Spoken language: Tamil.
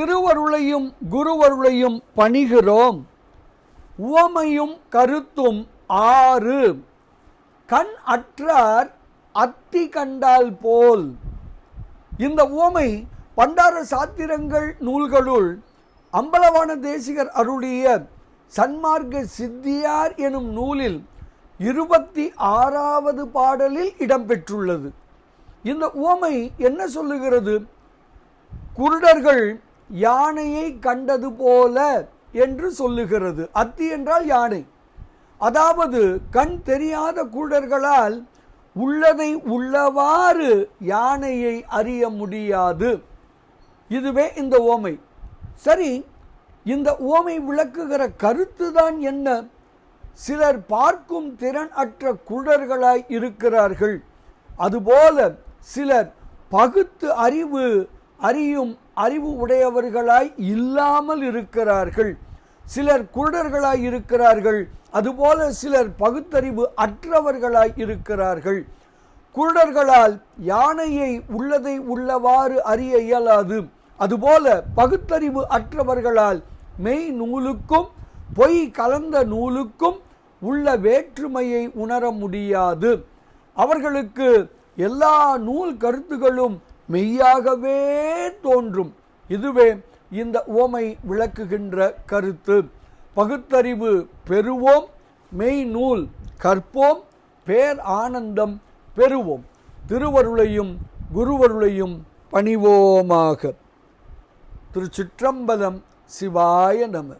திருவருளையும் குருவருளையும் பணிகிறோம். உவமையும் கருத்தும் ஆறு. கண் அற்றார் அத்தி கண்டால் போல். இந்த உவமை பண்டார சாத்திரங்கள் நூல்களுள் அம்பலவான தேசிகர் அருளிய சன்மார்க்க சித்தியார் எனும் நூலில் இருபத்தி ஆறாவது பாடலில் இடம்பெற்றுள்ளது. இந்த உவமை என்ன சொல்லுகிறது? குருடர்கள் யானையை கண்டது போல என்று சொல்லுகிறது. அத்தி என்றால் யானை. அதாவது கண் தெரியாத கூடர்களால் உள்ளதை உள்ளவாறு யானையை அறிய முடியாது. இதுவே இந்த ஓமை. சரி இந்த ஓமை விளக்குகிற கருத்து தான் என்ன? சிலர் பார்க்கும் திறன் அற்ற குருடர்களாய் இருக்கிறார்கள். அதுபோல சிலர் பகுத்து அறிவு அறியும் அறிவு உடையவர்களாய் இல்லாமல் இருக்கிறார்கள். சிலர் குருடர்களாய் இருக்கிறார்கள். அதுபோல சிலர் பகுத்தறிவு அற்றவர்களாய் இருக்கிறார்கள். குருடர்களால் யானையை உள்ளதை உள்ளவாறு அறிய இயலாது. அதுபோல பகுத்தறிவு அற்றவர்களால் மெய் நூலுக்கும் பொய் கலந்த நூலுக்கும் உள்ள வேற்றுமையை உணர முடியாது. அவர்களுக்கு எல்லா நூல் கருத்துகளும் மெய்யாகவே தோன்றும். இதுவே இந்த உவமை விளக்குகின்ற கருத்து. பகுத்தறிவு பெறுவோம் மெய் நூல் கற்போம் பேர் ஆனந்தம் பெறுவோம். திருவருளையும் குருவருளையும் பணிவோமாக. திருச்சிற்றம்பலம் சிவாய நம.